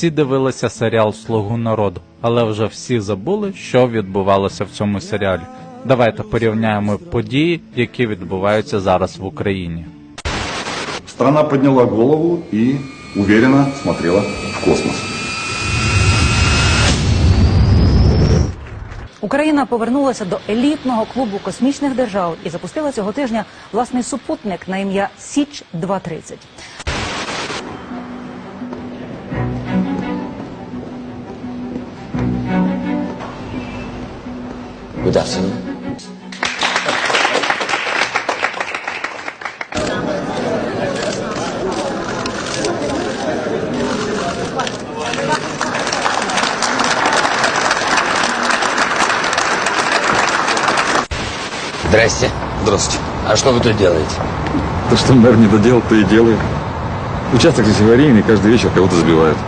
Всі дивилися серіал Слугу народу, але вже всі забули, що відбувалося в цьому серіалі. Давайте порівняємо події, які відбуваються зараз в Україні. Страна подняла голову и уверенно смотрела в космос. Україна повернулася до елітного клубу космічних держав і запустила цього тижня власний супутник на ім'я Січ 230 Good afternoon. Здрасте. Здравствуйте. А что вы тут делаете? То, что мэр не доделал, то и делает. Участок здесь аварийный, каждый вечер кого-то сбивают.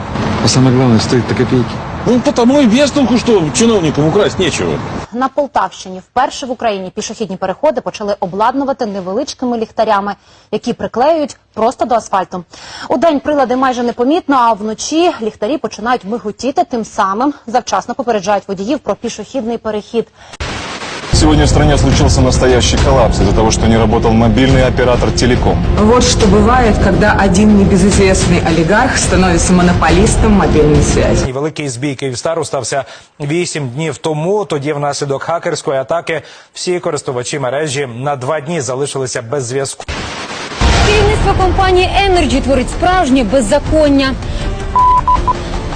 А самое главное, стоит по копейке. Ну, потому і без толку, что чиновникам украсть нечего. На Полтавщині вперше в Україні пішохідні переходи почали обладнувати невеличкими ліхтарями, які приклеюють просто до асфальту. У день прилади майже непомітно, а вночі ліхтарі починають миготіти, тим самим завчасно попереджають водіїв про пішохідний перехід Сегодня в стране случился настоящий коллапс из-за того, что не работал мобильный оператор телеком. Вот что бывает, когда один небезызвестный олигарх становится монополистом мобильной связи. І Великий збій Київстару стався вісім днів тому. Тоді, внаслідок хакерської атаки, всі користувачі мережі на два дні залишилися без зв'язку. Керівництво компанії Energy творить справжнє беззаконня.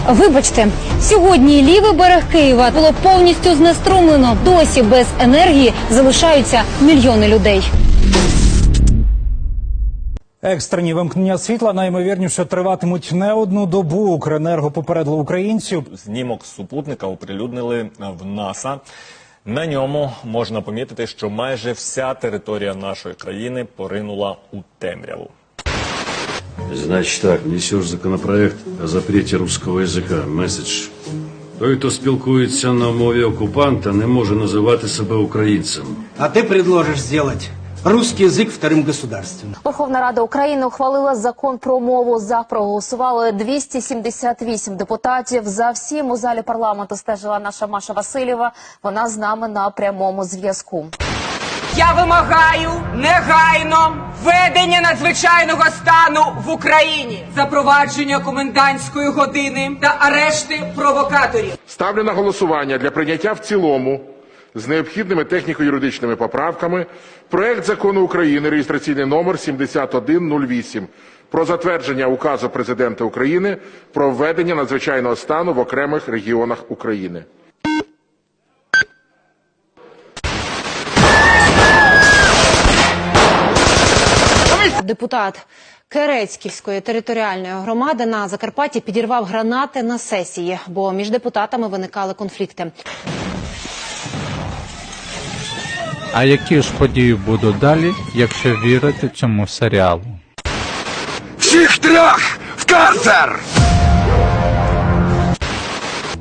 Вибачте, сьогодні лівий берег Києва було повністю знеструмлено. Досі без енергії залишаються мільйони людей. Екстрені вимкнення світла найімовірніше триватимуть не одну добу. Укренерго попередило українців. Знімок супутника оприлюднили в НАСА. На ньому можна помітити, що майже вся територія нашої країни поринула у темряву. Значит так, несешь законопроект о запрете русского язика. Меседж. Той, хто спілкується на мові окупанта, не може називати себе українцем. А ты предложишь сделать русский язык вторым государственным. Верховна Рада України ухвалила закон про мову. За проголосували 278 депутатів. За всім у залі парламенту стежила наша Маша Васильєва. Вона з нами на прямому зв'язку. Я вимагаю негайно введення надзвичайного стану в Україні, запровадження комендантської години та арешти провокаторів. Ставлю на голосування для прийняття в цілому з необхідними техніко-юридичними поправками проект закону України реєстраційний номер 7108 про затвердження указу президента України про введення надзвичайного стану в окремих регіонах України. Депутат Керецьківської територіальної громади на Закарпатті підірвав гранати на сесії, бо між депутатами виникали конфлікти. А які ж події будуть далі, якщо вірити цьому серіалу? Всіх трьох в карцер!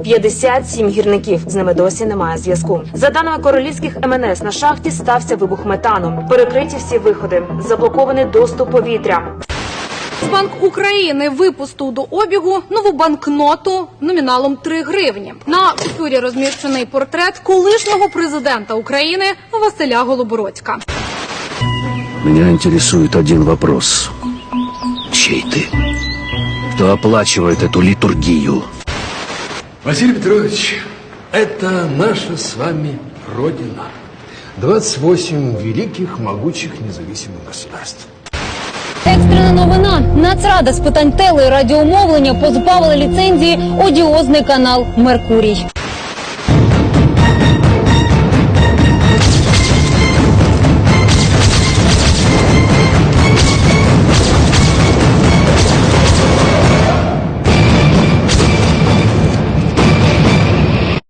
57 гірників. З ними досі немає зв'язку. За даними королівських МНС, на шахті стався вибух метану. Перекриті всі виходи, заблокований доступ повітря. Банк України випустив до обігу нову банкноту номіналом 3 гривні. На купюрі розміщений портрет колишнього президента України Василя Голобородька. Меня интересует один вопрос. Чей ты? Кто оплачивает эту литургию? Василий Петрович, это наша с вами Родина. 28 великих, могучих, независимых государств. Екстрена новина. Нацрада з питань теле і радіомовлення позбавила ліцензії одіозний канал Меркурій.